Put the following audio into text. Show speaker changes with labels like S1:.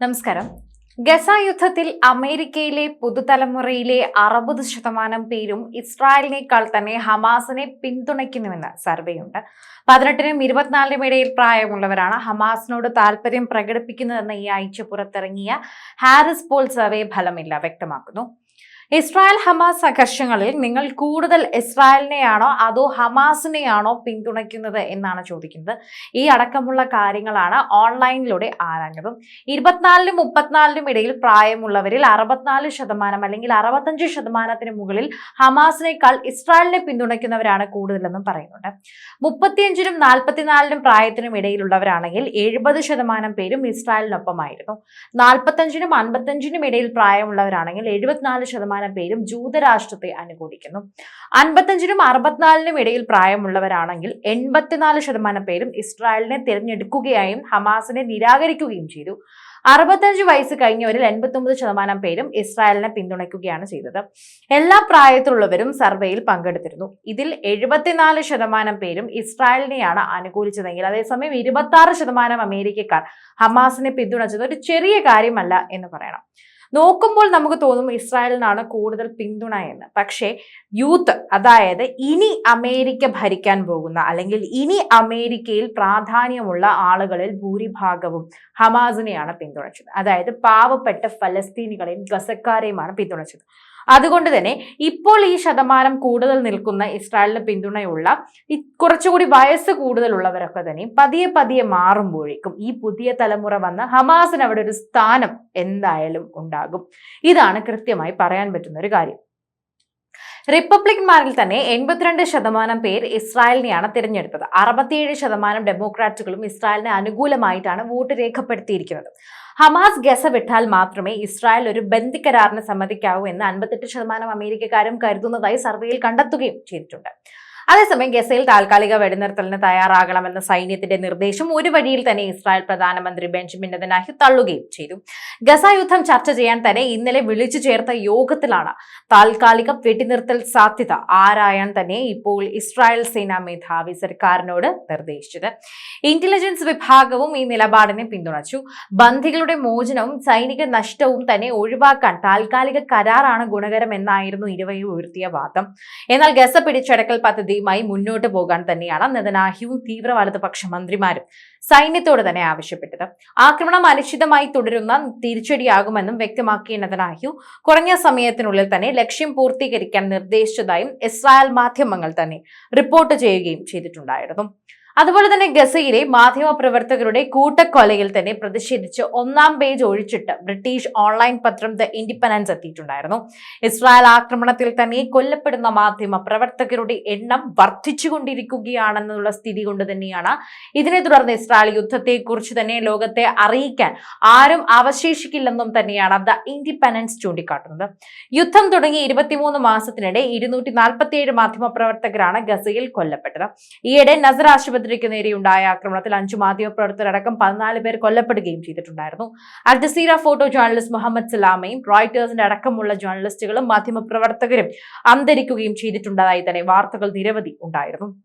S1: നമസ്കാരം. ഗസ യുദ്ധത്തിൽ അമേരിക്കയിലെ പുതുതലമുറയിലെ അറുപത് ശതമാനം പേരും ഇസ്രായേലിനേക്കാൾ തന്നെ ഹമാസിനെ പിന്തുണയ്ക്കുന്നുവെന്ന് സർവേയുണ്ട്. പതിനെട്ടിനും ഇരുപത്തിനാലിനും ഇടയിൽ പ്രായമുള്ളവരാണ് ഹമാസിനോട് താല്പര്യം പ്രകടിപ്പിക്കുന്നതെന്ന് ഈ ആഴ്ച പുറത്തിറങ്ങിയ ഹാരിസ് പോൾ സർവേ ഫലമില്ല വ്യക്തമാക്കുന്നു. ഇസ്രായേൽ ഹമാസ് സംഘർഷങ്ങളിൽ നിങ്ങൾ കൂടുതൽ ഇസ്രായേലിനെയാണോ അതോ ഹമാസിനെയാണോ പിന്തുണയ്ക്കുന്നത് എന്നാണ് ചോദിക്കുന്നത്. ഈ അടക്കമുള്ള കാര്യങ്ങളാണ് ഓൺലൈനിലൂടെ ആരാഞ്ഞതും. ഇരുപത്തിനാലിനും മുപ്പത്തിനാലിനും ഇടയിൽ പ്രായമുള്ളവരിൽ അറുപത്തിനാല് ശതമാനം അല്ലെങ്കിൽ അറുപത്തഞ്ച് ശതമാനത്തിന് മുകളിൽ ഹമാസിനേക്കാൾ ഇസ്രായേലിനെ പിന്തുണയ്ക്കുന്നവരാണ് കൂടുതലെന്നും പറയുന്നുണ്ട്. മുപ്പത്തിയഞ്ചിനും നാൽപ്പത്തിനാലിനും പ്രായത്തിനും ഇടയിലുള്ളവരാണെങ്കിൽ എഴുപത് ശതമാനം പേരും ഇസ്രായേലിനൊപ്പമായിരുന്നു. നാൽപ്പത്തഞ്ചിനും അൻപത്തഞ്ചിനും ഇടയിൽ പ്രായമുള്ളവരാണെങ്കിൽ എഴുപത്തിനാല് ശതമാനം പേരും ജൂതരാഷ്ട്രത്തെ അനുകൂലിക്കുന്നു. അൻപത്തഞ്ചിനും അറുപത്തിനാലിനും ഇടയിൽ പ്രായമുള്ളവരാണെങ്കിൽ എൺപത്തിനാല് ശതമാനം പേരും ഇസ്രായേലിനെ തിരഞ്ഞെടുക്കുകയും ഹമാസിനെ നിരാകരിക്കുകയും ചെയ്തു. അറുപത്തഞ്ച് വയസ്സ് കഴിഞ്ഞവരിൽ എൺപത്തൊമ്പത് ശതമാനം പേരും ഇസ്രായേലിനെ പിന്തുണയ്ക്കുകയാണ് ചെയ്തത്. എല്ലാ പ്രായത്തിലുള്ളവരും സർവേയിൽ പങ്കെടുത്തിരുന്നു. ഇതിൽ എഴുപത്തിനാല് ശതമാനം പേരും ഇസ്രായേലിനെയാണ് അനുകൂലിച്ചതെങ്കിൽ അതേസമയം ഇരുപത്തി ശതമാനം അമേരിക്കക്കാർ ഹമാസിനെ പിന്തുണച്ചത് ഒരു ചെറിയ കാര്യമല്ല എന്ന് പറയണം. നോക്കുമ്പോൾ നമുക്ക് തോന്നും ഇസ്രായേലിനാണ് കൂടുതൽ പിന്തുണ എന്ന്. പക്ഷേ യൂത്ത് അതായത് ഇനി അമേരിക്ക ഭരിക്കാൻ പോകുന്ന അല്ലെങ്കിൽ ഇനി അമേരിക്കയിൽ പ്രാധാന്യമുള്ള ആളുകളിൽ ഭൂരിഭാഗവും ഹമാസിനെയാണ് പിന്തുണച്ചത്. അതായത് പാവപ്പെട്ട ഫലസ്തീനികളെയും ഗസക്കാരെയുമാണ് പിന്തുണച്ചത്. അതുകൊണ്ട് തന്നെ ഇപ്പോൾ ഈ ശതമാനം കൂടുതൽ നിൽക്കുന്ന ഇസ്രായേലിന് പിന്തുണയുള്ള കുറച്ചുകൂടി വയസ്സ് കൂടുതലുള്ളവരൊക്കെ തന്നെ പതിയെ പതിയെ മാറുമ്പോഴേക്കും ഈ പുതിയ തലമുറ വന്ന ഹമാസിന് അവിടെ ഒരു സ്ഥാനം എന്തായാലും ഉണ്ടാകും. ഇതാണ് കൃത്യമായി പറയാൻ പറ്റുന്ന ഒരു കാര്യം. റിപ്പബ്ലിക്കന്മാരിൽ തന്നെ എൺപത്തിരണ്ട് ശതമാനം പേർ ഇസ്രായേലിനെയാണ് തിരഞ്ഞെടുത്തത്. അറുപത്തിയേഴ് ശതമാനം ഡെമോക്രാറ്റുകളും ഇസ്രായേലിന് അനുകൂലമായിട്ടാണ് വോട്ട് രേഖപ്പെടുത്തിയിരിക്കുന്നത്. ഹമാസ് ഗസ വിട്ടാൽ മാത്രമേ ഇസ്രായേൽ ഒരു ബന്ധിക്കരാറിന് സമ്മതിക്കാവൂ എന്ന് അൻപത്തെട്ട് ശതമാനം അമേരിക്കക്കാരും കരുതുന്നതായി സർവേയിൽ കണ്ടെത്തുകയും ചെയ്തിട്ടുണ്ട്. അതേസമയം ഗസയിൽ താൽക്കാലിക വെടിനിർത്തലിന് തയ്യാറാകണമെന്ന സൈന്യത്തിന്റെ നിർദ്ദേശം ഒരു വഴിയിൽ തന്നെ ഇസ്രായേൽ പ്രധാനമന്ത്രി ബെഞ്ചമിൻ നെതന്യാഹു തള്ളുകയും ചെയ്തു. ഗസ യുദ്ധം ചർച്ച ചെയ്യാൻ തന്നെ ഇന്നലെ വിളിച്ചു ചേർത്ത യോഗത്തിലാണ് താൽക്കാലിക വെടിനിർത്തൽ സാധ്യത. ആരായാൻ തന്നെ ഇപ്പോൾ ഇസ്രായേൽ സേനാ മേധാവി സർക്കാരിനോട് നിർദ്ദേശിച്ചത്. ഇന്റലിജൻസ് വിഭാഗവും ഈ നിലപാടിനെ പിന്തുണച്ചു. ബന്ധികളുടെ മോചനവും സൈനിക നഷ്ടവും തന്നെ ഒഴിവാക്കാൻ താൽക്കാലിക കരാറാണ് ഗുണകരമെന്നായിരുന്നു ഇരുവരും ഉയർത്തിയ വാദം. എന്നാൽ ഗസ പിടിച്ചടക്കൽ പദ്ധതിയുമായി മുന്നോട്ട് പോകാൻ തന്നെയാണ് നെതനാഹ്യവും തീവ്ര പക്ഷ മന്ത്രിമാരും സൈന്യത്തോട് തന്നെ ആവശ്യപ്പെട്ടത്. ആക്രമണം അനിശ്ചിതമായി തുടരുന്ന തിരിച്ചടിയാകുമെന്നും വ്യക്തമാക്കിയ നെതനാഹ്യു കുറഞ്ഞ സമയത്തിനുള്ളിൽ തന്നെ ലക്ഷ്യം പൂർത്തീകരിക്കാൻ നിർദ്ദേശിച്ചതായും ഇസ്രായേൽ മാധ്യമങ്ങൾ തന്നെ റിപ്പോർട്ട് ചെയ്യുകയും ചെയ്തിട്ടുണ്ടായിരുന്നു. അതുപോലെ തന്നെ ഗസയിലെ മാധ്യമ പ്രവർത്തകരുടെ കൂട്ടക്കൊലയിൽ തന്നെ പ്രതിഷേധിച്ച് ഒന്നാം പേജ് ഒഴിച്ചിട്ട് ബ്രിട്ടീഷ് ഓൺലൈൻ പത്രം ദ ഇൻഡിപെൻഡൻസ് എത്തിയിട്ടുണ്ടായിരുന്നു. ഇസ്രായേൽ ആക്രമണത്തിൽ തന്നെ കൊല്ലപ്പെടുന്ന മാധ്യമ പ്രവർത്തകരുടെ എണ്ണം വർദ്ധിച്ചുകൊണ്ടിരിക്കുകയാണെന്നുള്ള സ്ഥിതി കൊണ്ട് തന്നെയാണ് ഇതിനെ തുടർന്ന് ഇസ്രായേൽ യുദ്ധത്തെക്കുറിച്ച് തന്നെ ലോകത്തെ അറിയിക്കാൻ ആരും അവശേഷിക്കില്ലെന്നും തന്നെയാണ് ദ ഇൻഡിപെൻഡൻസ് ചൂണ്ടിക്കാട്ടുന്നത്. യുദ്ധം തുടങ്ങി ഇരുപത്തിമൂന്ന് മാസത്തിനിടെ ഇരുന്നൂറ്റി നാൽപ്പത്തിയേഴ് മാധ്യമ പ്രവർത്തകരാണ് ഗസയിൽ കൊല്ലപ്പെട്ടത്. ഈയിടെ നസർ ആശുപത്രിക്ക് നേരെയുണ്ടായ ആക്രമണത്തിൽ അഞ്ചു മാധ്യമ പ്രവർത്തകരടക്കം പതിനാല് പേർ കൊല്ലപ്പെടുകയും ചെയ്തിട്ടുണ്ടായിരുന്നു. അൽ ഫോട്ടോ ജേർണലിസ്റ്റ് മുഹമ്മദ് സലാമയും റോയിറ്റേഴ്സിന്റെ അടക്കമുള്ള ജേർണലിസ്റ്റുകളും മാധ്യമപ്രവർത്തകരും അന്തരിക്കുകയും ചെയ്തിട്ടുണ്ടതായി തന്നെ വാർത്തകൾ നിരവധി ഉണ്ടായിരുന്നു.